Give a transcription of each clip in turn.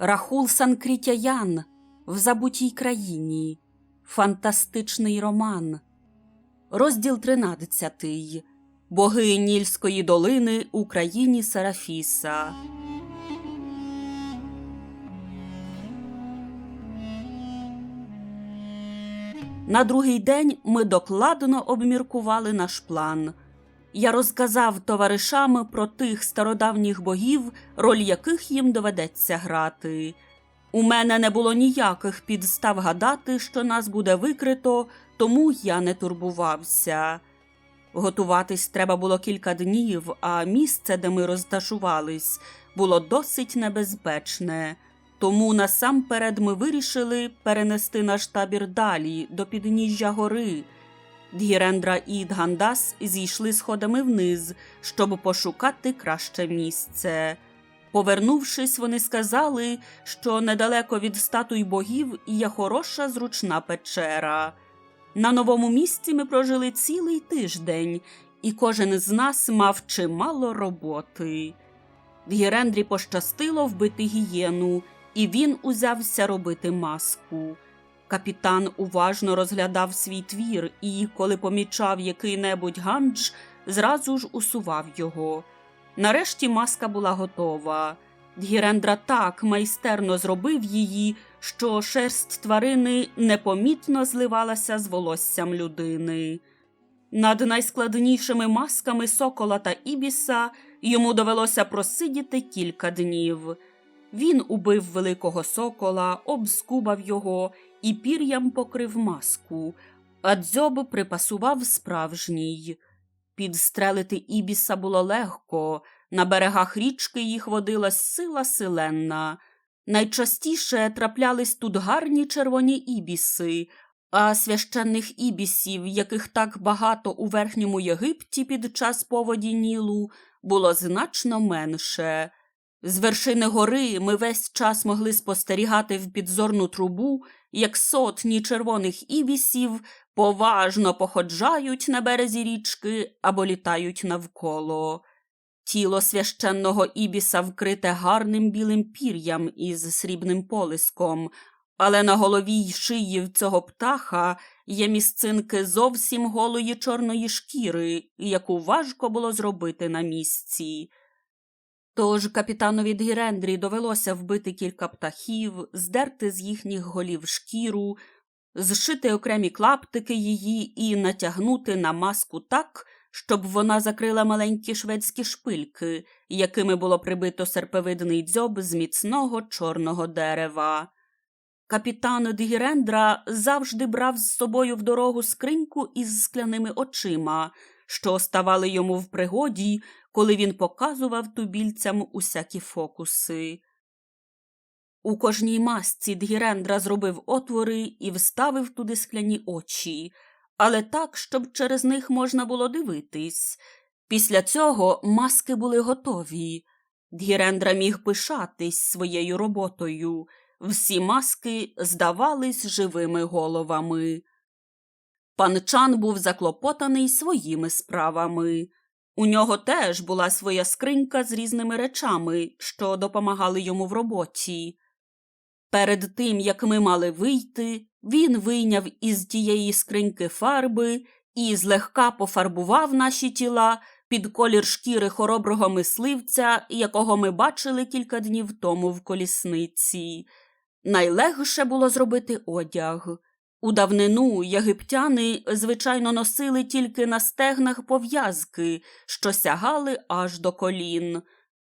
Рахул Санкрітяян в забутій країні. Фантастичний роман. Розділ 13. Боги Нільської долини у країні Серафіса. На другий день ми докладно обміркували наш план. Я розказав товаришам про тих стародавніх богів, роль яких їм доведеться грати. У мене не було ніяких підстав гадати, що нас буде викрито, тому я не турбувався. Готуватись треба було кілька днів, а місце, де ми розташувались, було досить небезпечне. Тому насамперед ми вирішили перенести наш табір далі, до підніжжя гори. Дгірендра і Дгандас зійшли сходами вниз, щоб пошукати краще місце. Повернувшись, вони сказали, що недалеко від статуй богів є хороша зручна печера. На новому місці ми прожили цілий тиждень, і кожен з нас мав чимало роботи. Дгірендрі пощастило вбити гієну, і він узявся робити маску. Капітан уважно розглядав свій твір і, коли помічав який-небудь ганч, зразу ж усував його. Нарешті маска була готова. Дгірендра так майстерно зробив її, що шерсть тварини непомітно зливалася з волоссям людини. Над найскладнішими масками сокола та ібіса йому довелося просидіти кілька днів. Він убив великого сокола, обскубав його і пір'ям покрив маску, а дзьоб припасував справжній. Підстрелити ібіса було легко, на берегах річки їх водилась сила силенна. Найчастіше траплялись тут гарні червоні ібіси, а священних ібісів, яких так багато у верхньому Єгипті під час поводі Нілу, було значно менше. З вершини гори ми весь час могли спостерігати в підзорну трубу, як сотні червоних ібісів поважно походжають на березі річки або літають навколо. Тіло священного ібіса вкрите гарним білим пір'ям із срібним полиском, але на голові й шиї цього птаха є місцинки зовсім голої чорної шкіри, яку важко було зробити на місці. Тож капітанові Дгірендрі довелося вбити кілька птахів, здерти з їхніх голів шкіру, зшити окремі клаптики її і натягнути на маску так, щоб вона закрила маленькі шведські шпильки, якими було прибито серпевидний дзьоб з міцного чорного дерева. Капітан Дгірендра завжди брав з собою в дорогу скриньку із скляними очима, що ставали йому в пригоді, коли він показував тубільцям усякі фокуси. У кожній масці Дгірендра зробив отвори і вставив туди скляні очі, але так, щоб через них можна було дивитись. Після цього маски були готові. Дгірендра міг пишатись своєю роботою. Всі маски здавались живими головами. Пан Чан був заклопотаний своїми справами. У нього теж була своя скринька з різними речами, що допомагали йому в роботі. Перед тим, як ми мали вийти, він вийняв із тієї скриньки фарби і злегка пофарбував наші тіла під колір шкіри хороброго мисливця, якого ми бачили кілька днів тому в колісниці. Найлегше було зробити одяг. У давнину єгиптяни, звичайно, носили тільки на стегнах пов'язки, що сягали аж до колін.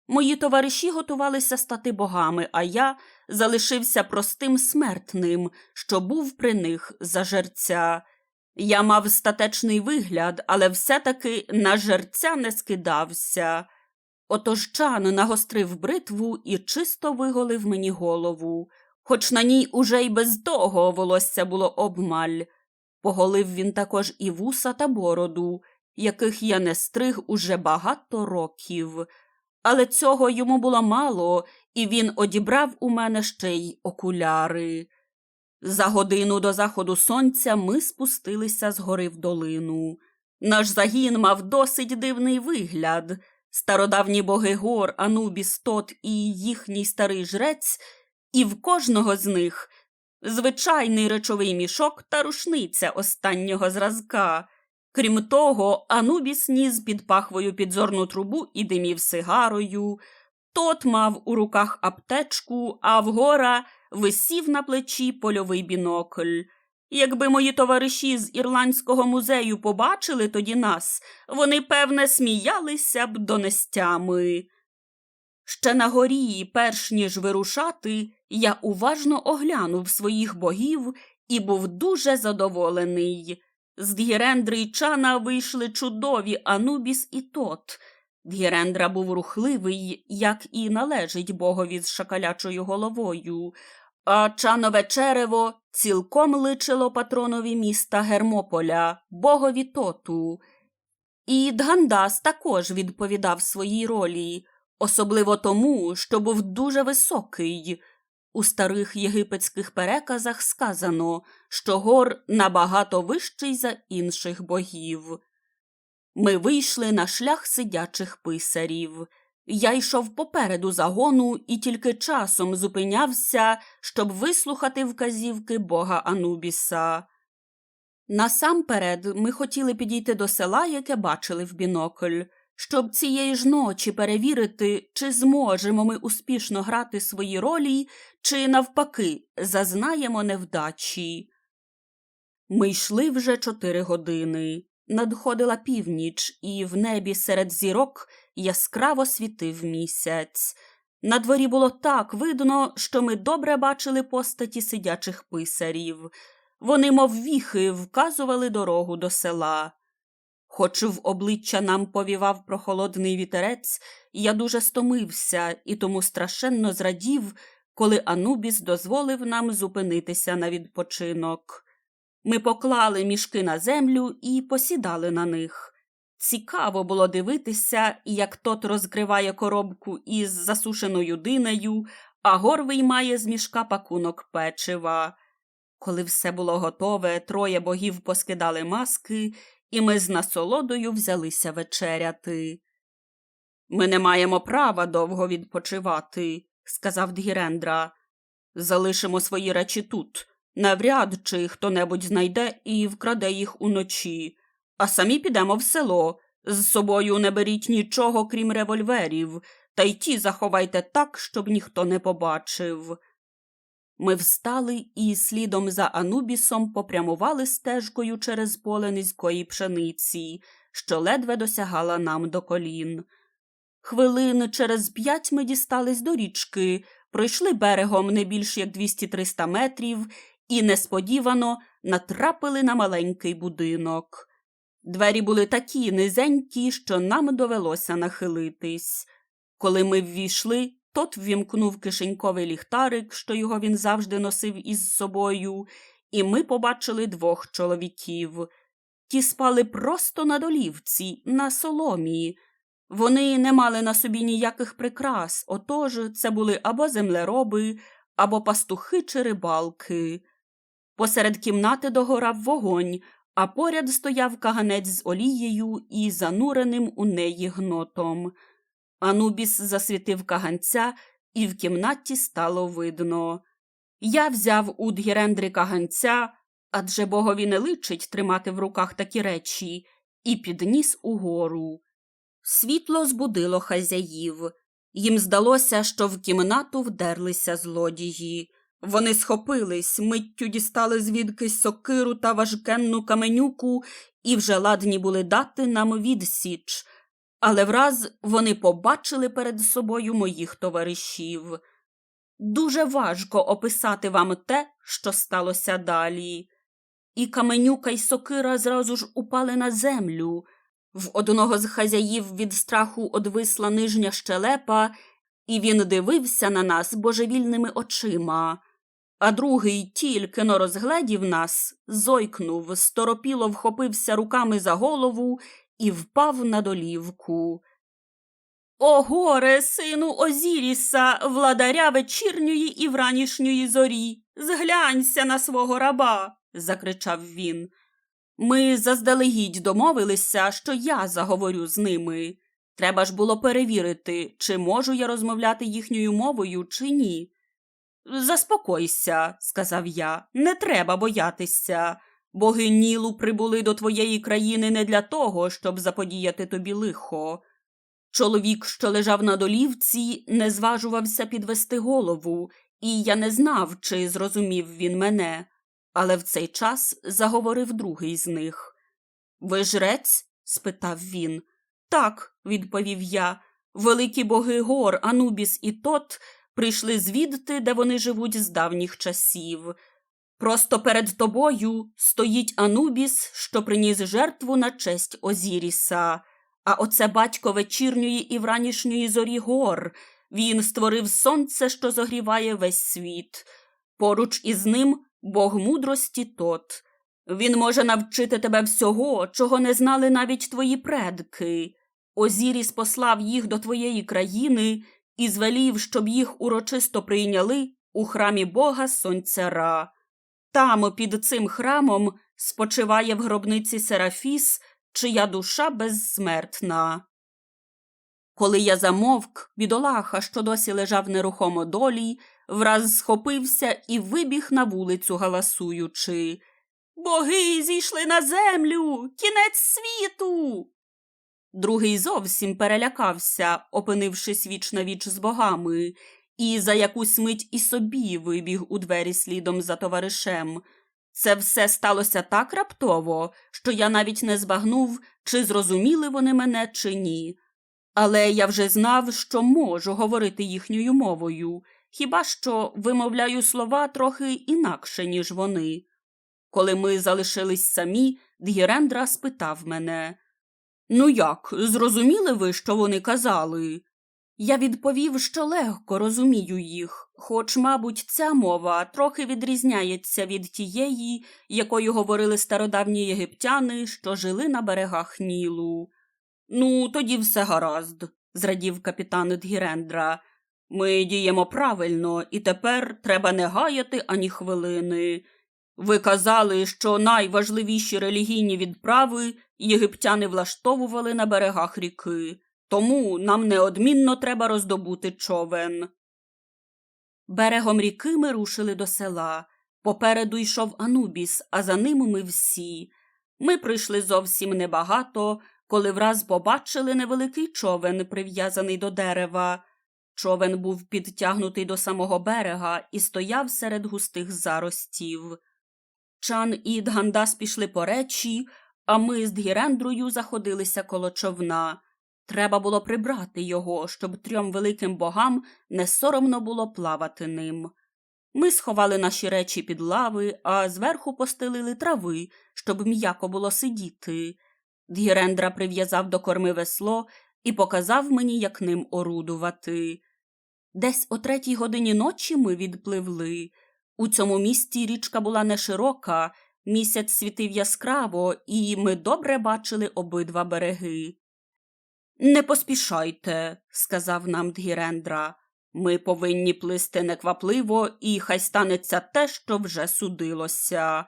Мої товариші готувалися стати богами, а я залишився простим смертним, що був при них за жерця. Я мав статечний вигляд, але все-таки на жерця не скидався. Отож Чан нагострив бритву і чисто виголив мені голову, хоч на ній уже й без того волосся було обмаль. Поголив він також і вуса та бороду, яких я не стриг уже багато років. Але цього йому було мало, і він одібрав у мене ще й окуляри. За годину до заходу сонця ми спустилися з гори в долину. Наш загін мав досить дивний вигляд. Стародавні боги гор, Анубіс, Тот і їхній старий жрець і в кожного з них звичайний речовий мішок та рушниця останнього зразка. Крім того, Анубіс ніс під пахвою підзорну трубу і димів сигарою. Тот мав у руках аптечку, а вгора висів на плечі польовий бінокль. Якби мої товариші з Ірландського музею побачили тоді нас, вони, певне, сміялися б донестями. Ще на горі, перш ніж вирушати, я уважно оглянув своїх богів і був дуже задоволений. З Д'єрендри й Чана вийшли чудові Анубіс і Тот. Д'єрендра був рухливий, як і належить богові з шакалячою головою, а чанове черево цілком личило патронові міста Гермополя, богові Тоту. І Дгандас також відповідав своїй ролі, особливо тому, що був дуже високий. У старих єгипетських переказах сказано, що гор набагато вищий за інших богів. Ми вийшли на шлях сидячих писарів. Я йшов попереду загону і тільки часом зупинявся, щоб вислухати вказівки бога Анубіса. Насамперед ми хотіли підійти до села, яке бачили в бінокль, щоб цієї ж ночі перевірити, чи зможемо ми успішно грати свої ролі, чи, навпаки, зазнаємо невдачі. Ми йшли вже чотири години. Надходила північ, і в небі серед зірок яскраво світив місяць. На дворі було так видно, що ми добре бачили постаті сидячих писарів. Вони, мов віхи, вказували дорогу до села. Хоч в обличчя нам повівав прохолодний вітерець, я дуже стомився і тому страшенно зрадів, коли Анубіс дозволив нам зупинитися на відпочинок. Ми поклали мішки на землю і посідали на них. Цікаво було дивитися, як тот розкриває коробку із засушеною динею, а гор виймає з мішка пакунок печива. Коли все було готове, троє богів поскидали маски, і ми з насолодою взялися вечеряти. Ми не маємо права довго відпочивати, сказав Дгірендра. Залишимо свої речі тут. Навряд чи хто небудь знайде і вкраде їх уночі, а самі підемо в село. З собою не беріть нічого, крім револьверів, та й ті заховайте так, щоб ніхто не побачив. Ми встали і слідом за Анубісом попрямували стежкою через поле низької пшениці, що ледве досягала нам до колін. Хвилин через п'ять ми дістались до річки, пройшли берегом не більш як 200-300 метрів і несподівано натрапили на маленький будинок. Двері були такі низенькі, що нам довелося нахилитись. Коли ми ввійшли, тот ввімкнув кишеньковий ліхтарик, що його він завжди носив із собою, і ми побачили двох чоловіків. Ті спали просто на долівці, на соломі. Вони не мали на собі ніяких прикрас, отож це були або землероби, або пастухи чи рибалки. Посеред кімнати догорав вогонь, а поряд стояв каганець з олією і зануреним у неї гнотом. Анубіс засвітив каганця, і в кімнаті стало видно. Я взяв у Дгірендри каганця, адже богові не личить тримати в руках такі речі, і підніс угору. Світло збудило хазяїв. Їм здалося, що в кімнату вдерлися злодії. Вони схопились, миттю дістали звідкись сокиру та важкенну каменюку і вже ладні були дати нам відсіч. Але враз вони побачили перед собою моїх товаришів. Дуже важко описати вам те, що сталося далі. І каменюка й сокира зразу ж упали на землю. В одного з хазяїв від страху одвисла нижня щелепа, і він дивився на нас божевільними очима. А другий тільки но розгледів нас, зойкнув, сторопіло вхопився руками за голову і впав на долівку. О, горе, сину Озіріса, владаря вечірньої і вранішньої зорі, зглянься на свого раба, закричав він. Ми заздалегідь домовилися, що я заговорю з ними. Треба ж було перевірити, чи можу я розмовляти їхньою мовою, чи ні. Заспокойся, сказав я, не треба боятися. Боги Нілу прибули до твоєї країни не для того, щоб заподіяти тобі лихо. Чоловік, що лежав на долівці, не зважувався підвести голову, і я не знав, чи зрозумів він мене. Але в цей час заговорив другий з них. Ви жрець? спитав він. Так, відповів я. Великі боги гор, Анубіс і Тот прийшли звідти, де вони живуть з давніх часів. Просто перед тобою стоїть Анубіс, що приніс жертву на честь Озіріса. А оце батько вечірньої і вранішньої зорі гор. Він створив сонце, що зогріває весь світ. Поруч із ним Бог мудрості тот. Він може навчити тебе всього, чого не знали навіть твої предки. Озіріс послав їх до твоєї країни і звелів, щоб їх урочисто прийняли у храмі Бога Сонця Ра. Там, під цим храмом, спочиває в гробниці Серафіс, чия душа безсмертна. Коли я замовк, бідолаха, що досі лежав нерухомо долі, враз схопився і вибіг на вулицю, галасуючи. Боги зійшли на землю, кінець світу. Другий зовсім перелякався, опинившись віч на віч з богами, і за якусь мить і собі вибіг у двері слідом за товаришем. Це все сталося так раптово, що я навіть не збагнув, чи зрозуміли вони мене, чи ні. Але я вже знав, що можу говорити їхньою мовою, хіба що вимовляю слова трохи інакше, ніж вони. Коли ми залишились самі, Дгірендра спитав мене Ну як, зрозуміли ви, що вони казали? Я відповів, що легко розумію їх, хоч, мабуть, ця мова трохи відрізняється від тієї, якою говорили стародавні єгиптяни, що жили на берегах Нілу. Ну, тоді все гаразд, зрадів капітан Дгірендра. Ми діємо правильно, і тепер треба не гаяти ані хвилини. Ви казали, що найважливіші релігійні відправи єгиптяни влаштовували на берегах ріки, тому нам неодмінно треба роздобути човен. Берегом ріки ми рушили до села. Попереду йшов Анубіс, а за ним ми всі. Ми прийшли зовсім небагато, коли враз побачили невеликий човен, прив'язаний до дерева. Човен був підтягнутий до самого берега і стояв серед густих заростів. Чан і Дгандас пішли по речі, а ми з Дгірендрою заходилися коло човна. Треба було прибрати його, щоб трьом великим богам не соромно було плавати ним. Ми сховали наші речі під лави, а зверху постелили трави, щоб м'яко було сидіти. Дгірендра прив'язав до корми весло і показав мені, як ним орудувати. Десь о третій годині ночі ми відпливли. У цьому місті річка була не широка, місяць світив яскраво, і ми добре бачили обидва береги. Не поспішайте, сказав нам Дгірендра. Ми повинні плисти неквапливо, і хай станеться те, що вже судилося.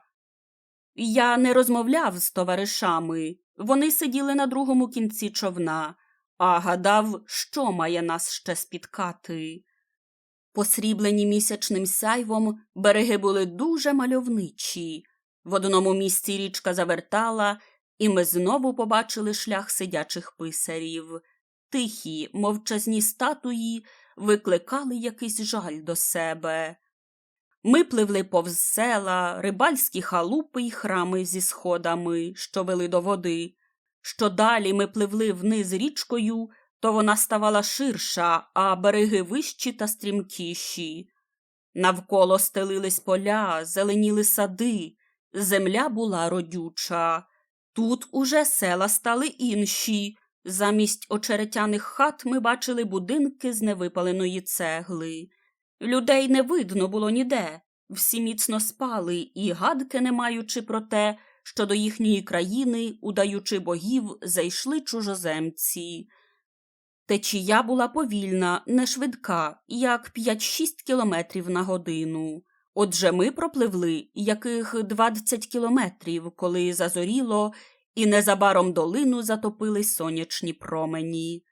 Я не розмовляв з товаришами. Вони сиділи на другому кінці човна, а гадав, що має нас ще спіткати. Посріблені місячним сяйвом, береги були дуже мальовничі. В одному місці річка завертала, і ми знову побачили шлях сидячих писарів. Тихі, мовчазні статуї викликали якийсь жаль до себе. Ми пливли повз села, рибальські халупи й храми зі сходами, що вели до води. Що далі ми пливли вниз річкою, то вона ставала ширша, а береги вищі та стрімкіші. Навколо стелились поля, зеленіли сади, земля була родюча. Тут уже села стали інші. Замість очеретяних хат ми бачили будинки з невипаленої цегли. Людей не видно було ніде. Всі міцно спали і гадки не маючи про те, що до їхньої країни, удаючи богів, зайшли чужоземці. Течія була повільна, не швидка, як 5-6 кілометрів на годину. Отже ми пропливли яких 20 кілометрів, коли зазоріло, і незабаром долину затопили сонячні промені.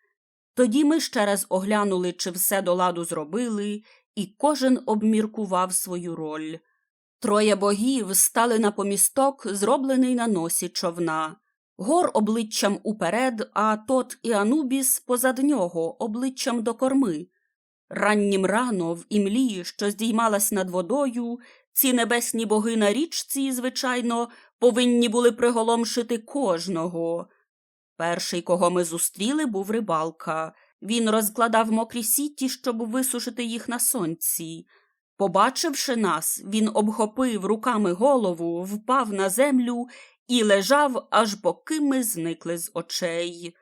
Тоді ми ще раз оглянули, чи все до ладу зробили, і кожен обміркував свою роль. Троє богів стали на помісток, зроблений на носі човна. Гор обличчям уперед, а тот і Анубіс позад нього, обличчям до корми. Раннім рано в імлі, що здіймалась над водою, ці небесні боги на річці, звичайно, повинні були приголомшити кожного. Перший, кого ми зустріли, був рибалка. Він розкладав мокрі сіті, щоб висушити їх на сонці. Побачивши нас, він обхопив руками голову, впав на землю і лежав, аж поки ми зникли з очей.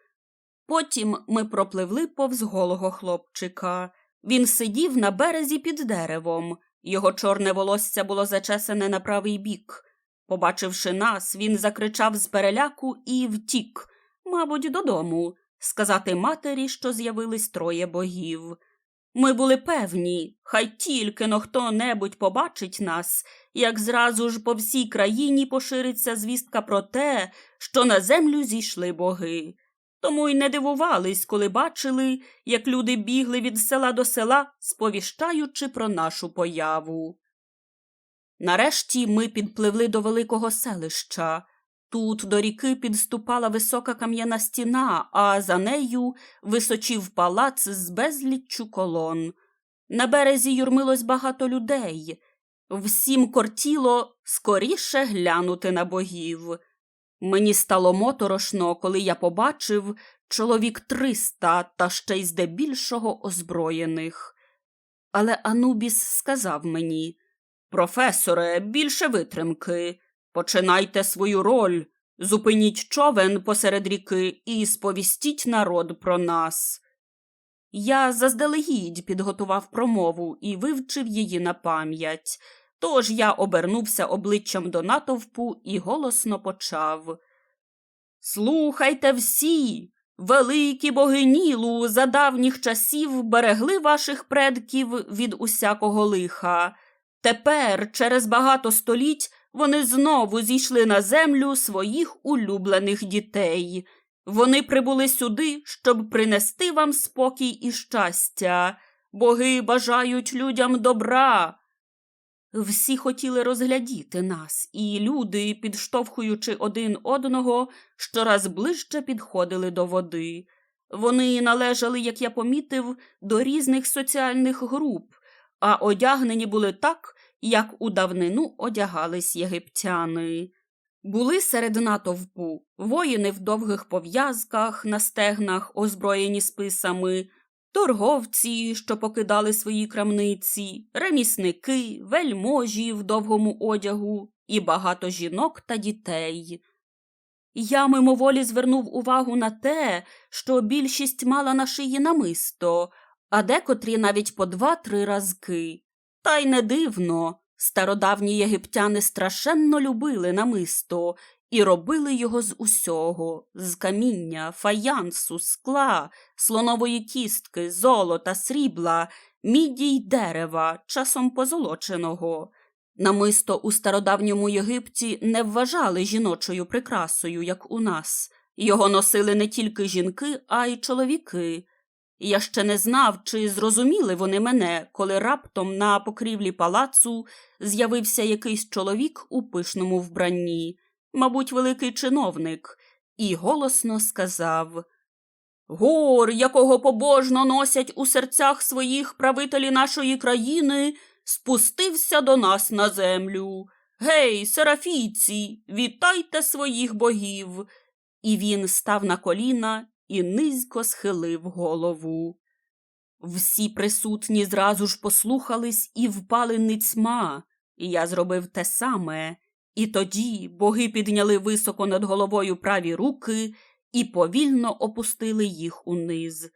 Потім ми пропливли повз голого хлопчика. Він сидів на березі під деревом. Його чорне волосся було зачесане на правий бік. Побачивши нас, він закричав з переляку і втік, мабуть, додому, сказати матері, що з'явились троє богів. Ми були певні, хай тільки но хто-небудь побачить нас, як зразу ж по всій країні пошириться звістка про те, що на землю зійшли боги. Тому й не дивувались, коли бачили, як люди бігли від села до села, сповіщаючи про нашу появу. Нарешті ми підпливли до великого селища. Тут до ріки підступала висока кам'яна стіна, а за нею височів палац з безліччю колон. На березі юрмилось багато людей. Всім кортіло скоріше глянути на богів. Мені стало моторошно, коли я побачив чоловік триста та ще й здебільшого озброєних. Але Анубіс сказав мені Професоре, більше витримки. Починайте свою роль, зупиніть човен посеред ріки і сповістіть народ про нас. Я заздалегідь підготував промову і вивчив її на пам'ять. Тож я обернувся обличчям до натовпу і голосно почав. Слухайте всі, великі боги Нілу за давніх часів берегли ваших предків від усякого лиха. Тепер, через багато століть, вони знову зійшли на землю своїх улюблених дітей. Вони прибули сюди, щоб принести вам спокій і щастя. Боги бажають людям добра. Всі хотіли розглядіти нас, і люди, підштовхуючи один одного, щораз ближче підходили до води. Вони належали, як я помітив, до різних соціальних груп, а одягнені були так, як у давнину одягались єгиптяни. Були серед натовпу воїни в довгих пов'язках, на стегнах, озброєні списами, торговці, що покидали свої крамниці, ремісники, вельможі в довгому одягу і багато жінок та дітей. Я мимоволі звернув увагу на те, що більшість мала на шиї намисто, а декотрі навіть по два-три разки. Та й не дивно. Стародавні єгиптяни страшенно любили намисто і робили його з усього з каміння, фаянсу, скла, слонової кістки, золота, срібла, міді й дерева, часом позолоченого. Намисто у стародавньому Єгипті не вважали жіночою прикрасою, як у нас. Його носили не тільки жінки, а й чоловіки. Я ще не знав, чи зрозуміли вони мене, коли раптом на покрівлі палацу з'явився якийсь чоловік у пишному вбранні, мабуть, великий чиновник, і голосно сказав Гор, якого побожно носять у серцях своїх правителі нашої країни, спустився до нас на землю. Гей, серафійці, вітайте своїх богів. І він став на коліна і низько схилив голову. Всі присутні зразу ж послухались і впали ницьма, і я зробив те саме. І тоді боги підняли високо над головою праві руки і повільно опустили їх униз.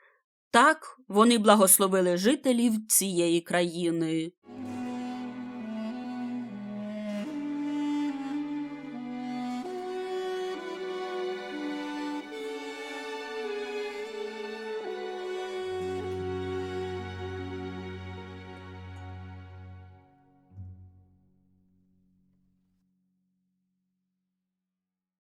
Так вони благословили жителів цієї країни.